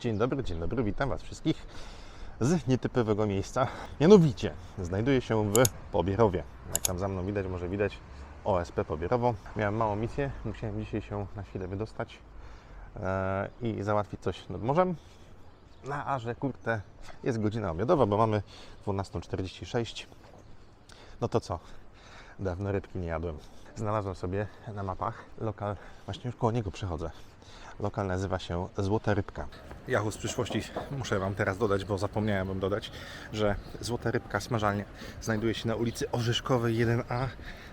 Dzień dobry, dzień dobry, witam Was wszystkich z nietypowego miejsca. Mianowicie znajduję się w Pobierowie. Jak tam za mną widać, może widać OSP Pobierowo. Miałem małą misję, musiałem dzisiaj się na chwilę wydostać e, i załatwić coś nad morzem. No a że kurczę, jest godzina obiadowa, bo mamy 12.46. No to co? Dawno rybki nie jadłem. Znalazłem sobie na mapach lokal, właśnie już koło niego przechodzę. Lokal nazywa się Złota Rybka. Yahoo z przyszłości muszę Wam teraz dodać, bo zapomniałem Wam dodać, że Złota Rybka smażalnia znajduje się na ulicy Orzeszkowej 1A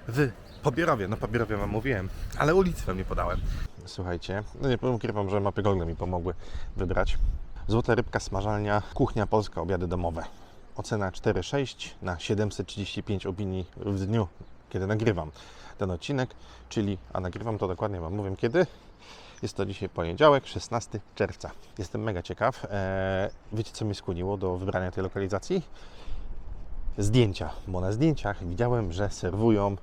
w Pobierowie. No Pobierowie Wam mówiłem, ale ulicy Wam nie podałem. Słuchajcie, no nie ukrywam, że mapy Google mi pomogły wybrać. Złota Rybka smażalnia, kuchnia polska, obiady domowe. Ocena 4,6 na 735 opinii w dniu, kiedy nagrywam ten odcinek, czyli, a nagrywam to dokładnie Wam mówię kiedy. Jest to dzisiaj poniedziałek, 16 czerwca. Jestem mega ciekaw. Eee, wiecie, co mnie skłoniło do wybrania tej lokalizacji? Zdjęcia, bo na zdjęciach widziałem, że serwują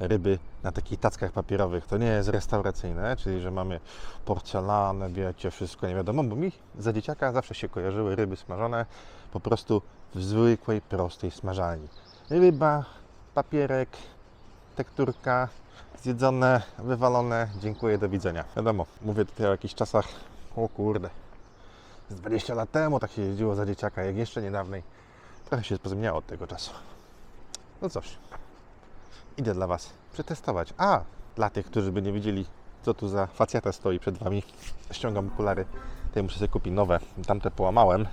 ryby na takich tackach papierowych. To nie jest restauracyjne, czyli że mamy porcelanę, wiecie, wszystko nie wiadomo, bo mi za dzieciaka zawsze się kojarzyły ryby smażone po prostu w zwykłej, prostej smażalni. Ryba, papierek, tekturka, zjedzone, wywalone, dziękuję, do widzenia. Wiadomo, mówię tutaj o jakichś czasach, o kurde, z 20 lat temu tak się jeździło za dzieciaka, jak jeszcze niedawnej. Trochę się pozmieniało od tego czasu. No cóż, idę dla Was przetestować. A, dla tych, którzy by nie wiedzieli, co tu za facjata stoi przed Wami, ściągam okulary, te muszę sobie kupić nowe. Tamte połamałem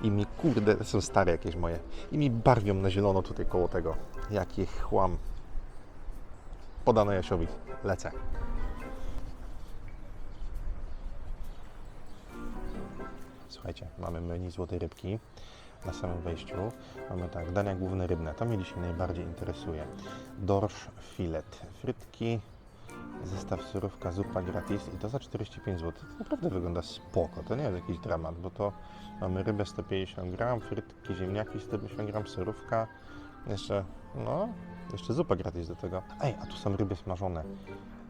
i mi, kurde, są stare jakieś moje. I mi barwią na zielono tutaj koło tego. Jaki chłam. Podano Jasiowi. Lecę. Słuchajcie, mamy menu złotej rybki na samym wejściu. Mamy tak, dania główne rybne, to mnie dzisiaj najbardziej interesuje. Dorsz, filet, frytki, zestaw surówka, zupa gratis i to za 45 zł. To naprawdę wygląda spoko, to nie jest jakiś dramat, bo to mamy rybę 150 gram, frytki, ziemniaki 150 gram, surówka, jeszcze, no, jeszcze zupa gratis do tego. Ej, a tu są ryby smażone.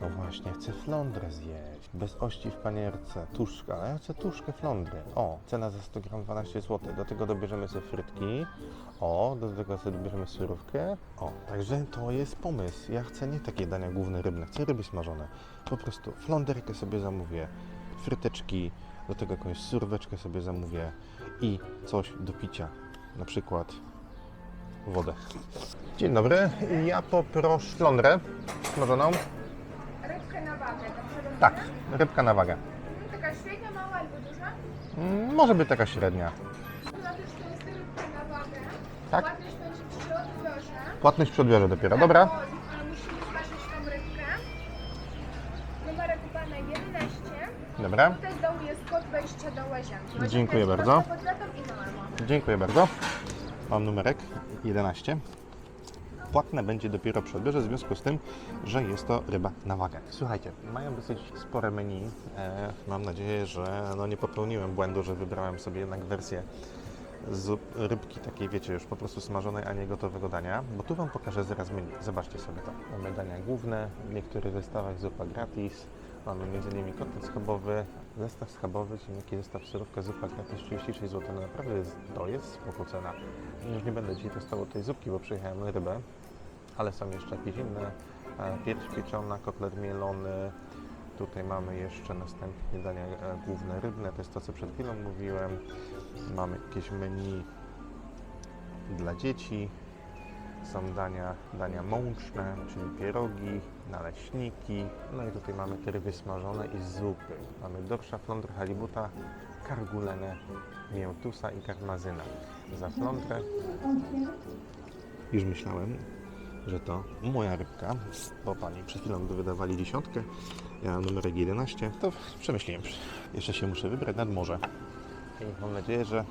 No właśnie, chcę flądrę zjeść. Bez ości w panierce, tuszka. A ja chcę tuszkę flądry. O, cena za 100 gram 12 zł. Do tego dobierzemy sobie frytki. O, do tego sobie dobierzemy surówkę. O, także to jest pomysł. Ja chcę nie takie dania główne rybne, chcę ryby smażone. Po prostu fląderkę sobie zamówię, fryteczki, do tego jakąś surweczkę sobie zamówię i coś do picia. Na przykład wodę. Dzień dobry, ja poproszę flądrę smażoną. Rybkę na wagę, dobrze rozumiem? Tak, rybka na wagę. Mhm, Taka średnia, mała albo duża? Mm, Może być taka średnia. To że to jest rybka na wagę. Tak. Płatność będzie przy odbiorze. Płatność przy odbiorze dopiero, dobra? O, ale musimy zważyć tą rybkę. Numerek pana 11. Dobra, Tutaj z dołu jest kod wejścia do łazienki. Łazienka Dziękuję jest bardzo. prosto pod latem i norma. dziękuję bardzo. Mam numerek 11. Płatne będzie dopiero przy odbiorze w związku z tym, że jest to ryba na wagę. Słuchajcie, mają dosyć spore menu. E, mam nadzieję, że no nie popełniłem błędu, że wybrałem sobie jednak wersję z rybki takiej, wiecie, już po prostu smażonej, a nie gotowego dania, bo tu Wam pokażę zaraz menu. Zobaczcie sobie to. Mamy dania główne, w niektórych zestawach zupa gratis, mamy innymi kotlet schabowy, zestaw schabowy, taki zestaw surówka, zupa gratis 36 zł. No naprawdę jest, to jest spoko cena. Już nie będę dzisiaj testował tej zupki, bo przyjechałem rybę, ale są jeszcze jakieś inne. E, Pierś pieczona, kotlet mielony, Tutaj mamy jeszcze następnie dania e, główne rybne, to jest to, co przed chwilą mówiłem. Mamy jakieś menu dla dzieci. Są dania, dania mączne, czyli pierogi, naleśniki. No i tutaj mamy ryby smażone i zupy. Mamy dorsza, flądrę, halibuta, kargulenę, miętusa i karmazyna. Za flądrę już myślałem, że to moja rybka, bo pani przed chwilą wydawali dziesiątkę, ja mam numerek 11, to przemyśliłem. Jeszcze się muszę wybrać nad morze i mam nadzieję, że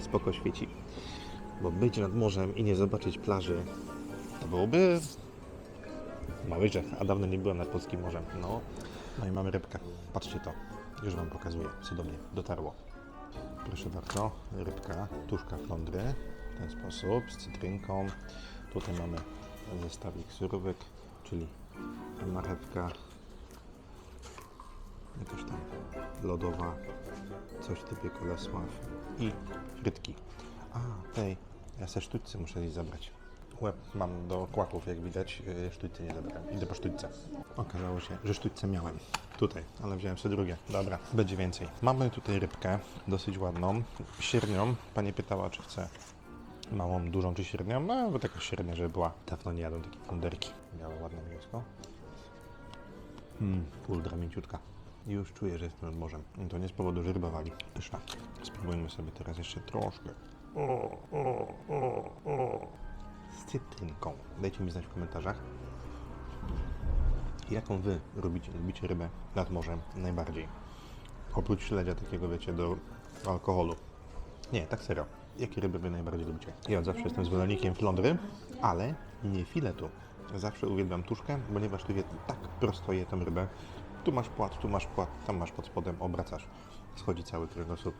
spoko świeci, bo być nad morzem i nie zobaczyć plaży, to byłoby mały grzech, a dawno nie byłem nad polskim morzem. No, no i mamy rybkę, patrzcie to, już Wam pokazuję, co do mnie dotarło. Proszę bardzo, rybka, tuszka flądry, w ten sposób, z cytrynką. Tutaj mamy zestawik surówek, czyli marchewka, jakaś tam lodowa, coś typie kolesław. I frytki. A, tej, ja se sztućce muszę gdzieś zabrać. Łeb mam do kłaków, jak widać, yy, sztućce nie zabrałem. Idę po sztućce. Okazało się, że sztućce miałem tutaj, ale wziąłem sobie drugie. Dobra, będzie więcej. Mamy tutaj rybkę, dosyć ładną, średnią. Pani pytała, czy chce małą, dużą czy średnią. No, bo taka średnia, żeby była. Dawno nie jadłem takiej funderki. Miała ładne mięsko. Mmm, ultra mięciutka. Już czuję, że jestem nad morzem. To nie z powodu, że ryba wali. Pyszna. Spróbujmy sobie teraz jeszcze troszkę. Z cytrynką. Dajcie mi znać w komentarzach, jaką wy robicie, lubicie rybę nad morzem najbardziej. Oprócz śledzia takiego, wiecie, do alkoholu. Nie, tak serio. Jakie ryby wy najbardziej lubicie? Ja zawsze jestem zwolennikiem flądry, ale nie filetu. Zawsze uwielbiam tuszkę, ponieważ tu wie, tak prosto je tę rybę. Tu masz płat, tu masz płat, tam masz pod spodem, obracasz. Schodzi cały kręgosłup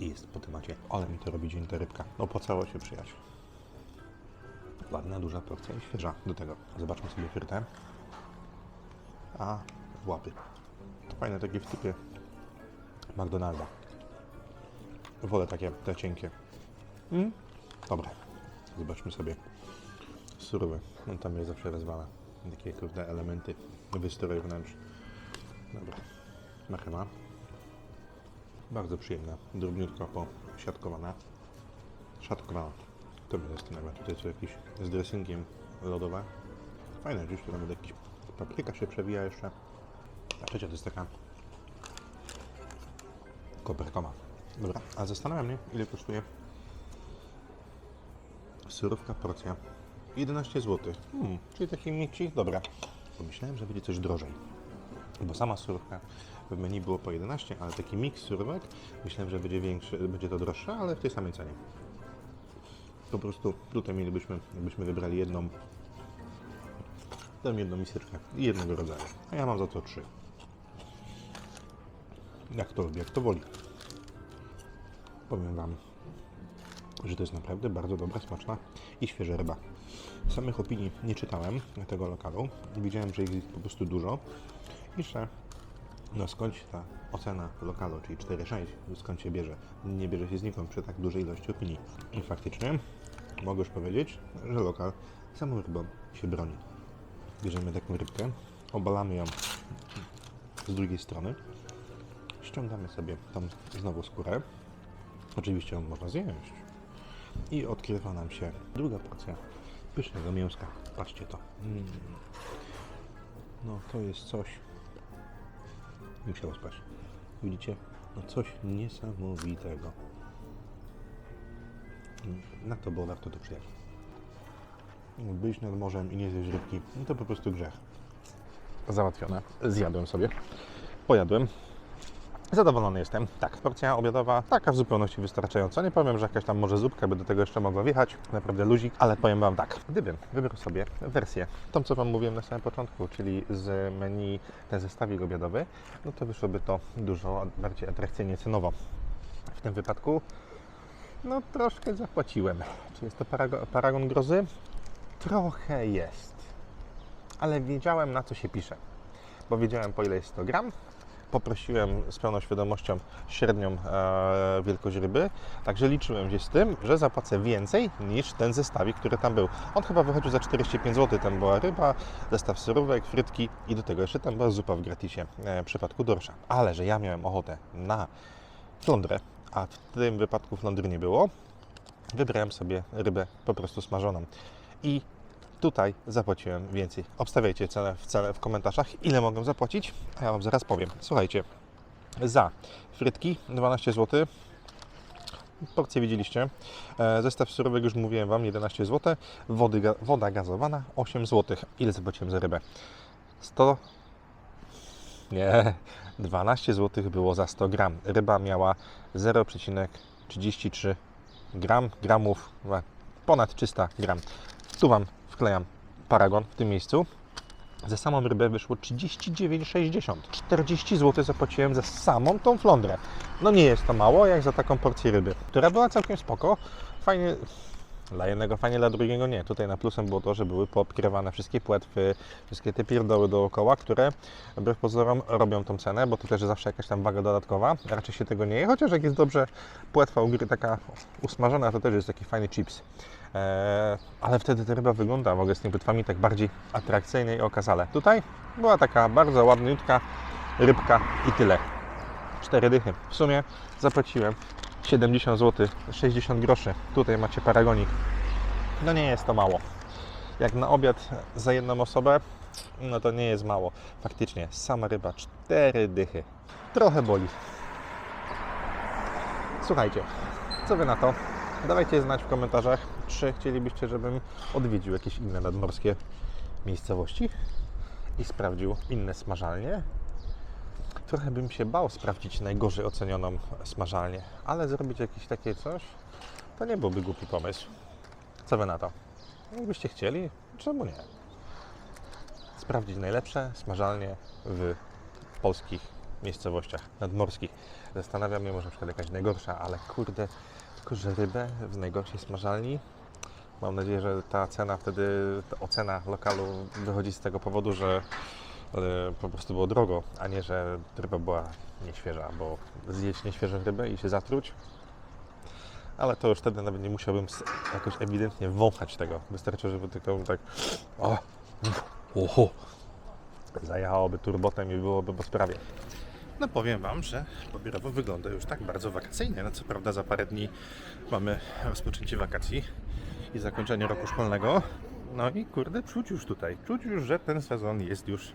i jest po temacie. Ale mi to robi dzień ta rybka. Opłacało się przyjać. Ładna, duża porcja i świeża do tego. Zobaczmy sobie frytę. A, łapy. To fajne takie w typie McDonalda. Wolę takie, te cienkie. Mm? Dobra. Zobaczmy sobie surowe. On tam jest zawsze rozwala. Takie kurde elementy wystrój wnętrz. Dobra. Marchewa. Bardzo przyjemna. Drobniutko posiatkowana. Szatkowana. To mnie zastanawia. Tutaj co jakiś z dressingiem lodowe. Fajne gdzieś tu nawet jakiś papryka się przewija jeszcze. A trzecia to jest taka koperkowa. Dobra, a zastanawiam mnie, ile kosztuje surówka porcja. 11 zł. Hmm, czyli taki mikcik, dobra. Pomyślałem, że będzie coś drożej. Bo sama surówka w menu było po 11, ale taki miks surówek myślałem, że będzie większy, będzie to droższe, ale w tej samej cenie. Po prostu tutaj mielibyśmy, jakbyśmy wybrali jedną Dam jedną miseczkę jednego rodzaju. A ja mam za to trzy. Jak to lubi, jak to woli. Powiem Wam, że to jest naprawdę bardzo dobra, smaczna i świeża ryba. Samych opinii nie czytałem tego lokalu. Widziałem, że ich jest po prostu dużo i że no skąd się ta ocena lokalu, czyli 4,6, skąd się bierze? Nie bierze się znikąd przy tak dużej ilości opinii. I faktycznie mogę już powiedzieć, że lokal samą rybą się broni. Bierzemy taką rybkę, obalamy ją z drugiej strony, ściągamy sobie tam znowu skórę. Oczywiście ją można zjeść. I odkrywa nam się druga porcja pysznego mięska. Patrzcie to. Mm. No to jest coś. Musiało spać. Widzicie? No coś niesamowitego. Na to było warto tu przyjechać. Być nad morzem i nie zjeść rybki, no to po prostu grzech. Załatwione. Zjadłem sobie. Pojadłem. Zadowolony jestem. Tak, porcja obiadowa taka w zupełności wystarczająca. Nie powiem, że jakaś tam może zupka by do tego jeszcze mogła wjechać. Naprawdę luzik, ale powiem Wam tak. Gdybym wybrał sobie wersję, tą co Wam mówiłem na samym początku, czyli z menu ten zestawik obiadowy, no to wyszłoby to dużo bardziej atrakcyjnie cenowo. W tym wypadku no troszkę zapłaciłem. Czy jest to paragon, paragon grozy? Trochę jest. Ale wiedziałem na co się pisze. Bo wiedziałem po ile jest 100 gram. Poprosiłem z pełną świadomością średnią e, wielkość ryby. Także liczyłem gdzieś z tym, że zapłacę więcej niż ten zestawik, który tam był. On chyba wychodził za 45 zł. Tam była ryba, zestaw surówek, frytki i do tego jeszcze tam była zupa w gratisie e, w przypadku dorsza. Ale że ja miałem ochotę na flądrę, a w tym wypadku flądry nie było, wybrałem sobie rybę po prostu smażoną. I tutaj zapłaciłem więcej. Obstawiajcie cenę w, cenę w komentarzach, ile mogę zapłacić, a ja Wam zaraz powiem. Słuchajcie, za frytki 12 zł, porcję widzieliście, E, zestaw surówek już mówiłem Wam 11 zł, Wody, woda gazowana 8 zł. Ile zapłaciłem za rybę? 100 nie, 12 zł było za 100 gram. Ryba miała 0,33 gram, gramów, ponad 300 gram. Tu Wam wklejam paragon w tym miejscu. Za samą rybę wyszło 39,60. 40 zł zapłaciłem za samą tą flądrę. No nie jest to mało, jak za taką porcję ryby, która była całkiem spoko. Fajnie, Dla jednego fajnie, dla drugiego nie. Tutaj na plusem było to, że były poobkrywane wszystkie płetwy, wszystkie te pierdoły dookoła, które wbrew pozorom robią tą cenę, bo to też zawsze jakaś tam waga dodatkowa. Raczej się tego nie je, chociaż jak jest dobrze płetwa u góry taka usmażona, to też jest taki fajny chips. Eee, ale wtedy ta ryba wygląda ogóle z tymi płetwami tak bardziej atrakcyjnie i okazale. Tutaj była taka bardzo ładniutka rybka i tyle. Cztery dychy. W sumie zapłaciłem 70 zł, 60 groszy. Tutaj macie paragonik. No nie jest to mało. Jak na obiad za jedną osobę, no to nie jest mało. Faktycznie, sama ryba, cztery dychy. Trochę boli. Słuchajcie, co wy na to? Dawajcie znać w komentarzach, czy chcielibyście, żebym odwiedził jakieś inne nadmorskie miejscowości i sprawdził inne smażalnie. Trochę bym się bał sprawdzić najgorzej ocenioną smażalnię, ale zrobić jakieś takie coś, to nie byłby głupi pomysł. Co wy na to? Jakbyście chcieli, czemu nie? Sprawdzić najlepsze smażalnie w polskich miejscowościach nadmorskich. Zastanawiam się, może na przykład jakaś najgorsza, ale kurde, tylko że rybę w najgorszej smażalni. Mam nadzieję, że ta cena wtedy, ta ocena lokalu wychodzi z tego powodu, że e, po prostu było drogo, a nie, że ryba była nieświeża, bo zjeść nieświeżą rybę i się zatruć. Ale to już wtedy nawet nie musiałbym jakoś ewidentnie wąchać tego. Wystarczy, żeby tylko tak o, oho, zajechałoby turbotem i byłoby po sprawie. No powiem Wam, że Pobierowo wygląda już tak bardzo wakacyjnie. No co prawda za parę dni mamy rozpoczęcie wakacji i zakończenie roku szkolnego. No i kurde, czuć już tutaj, czuć już, że ten sezon jest już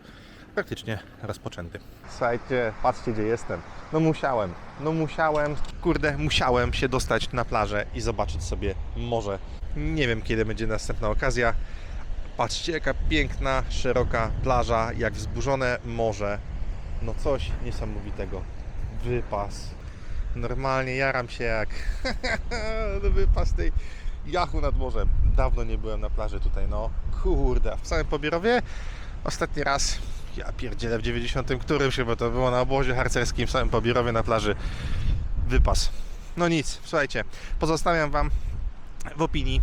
praktycznie rozpoczęty. Słuchajcie, patrzcie gdzie jestem. No musiałem, no musiałem, kurde, musiałem się dostać na plażę i zobaczyć sobie morze. Nie wiem kiedy będzie następna okazja. Patrzcie jaka piękna, szeroka plaża, jak wzburzone morze. No coś niesamowitego. Wypas. Normalnie jaram się jak wypas tej jachu nad morzem. Dawno nie byłem na plaży tutaj, no kurde. W samym Pobierowie ostatni raz, ja pierdzielę w 90 którymś chyba to było na obozie harcerskim w samym Pobierowie na plaży. Wypas. No nic, słuchajcie, pozostawiam Wam w opinii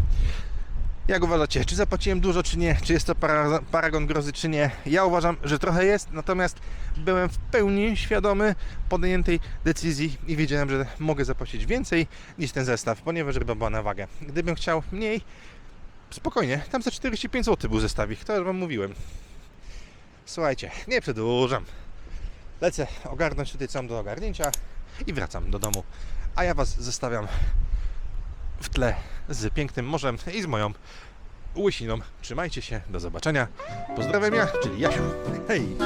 jak uważacie, czy zapłaciłem dużo, czy nie? Czy jest to para, paragon grozy, czy nie? Ja uważam, że trochę jest, natomiast byłem w pełni świadomy podjętej decyzji i wiedziałem, że mogę zapłacić więcej niż ten zestaw, ponieważ ryba była na wagę. Gdybym chciał mniej, spokojnie, tam za 45 zł był zestawik, to już Wam mówiłem. Słuchajcie, nie przedłużam. Lecę ogarnąć tutaj co mam do ogarnięcia i wracam do domu. A ja Was zostawiam w tle z pięknym morzem i z moją łysiną. Trzymajcie się, do zobaczenia. Pozdrawiam ja, czyli Jasiu. Hej!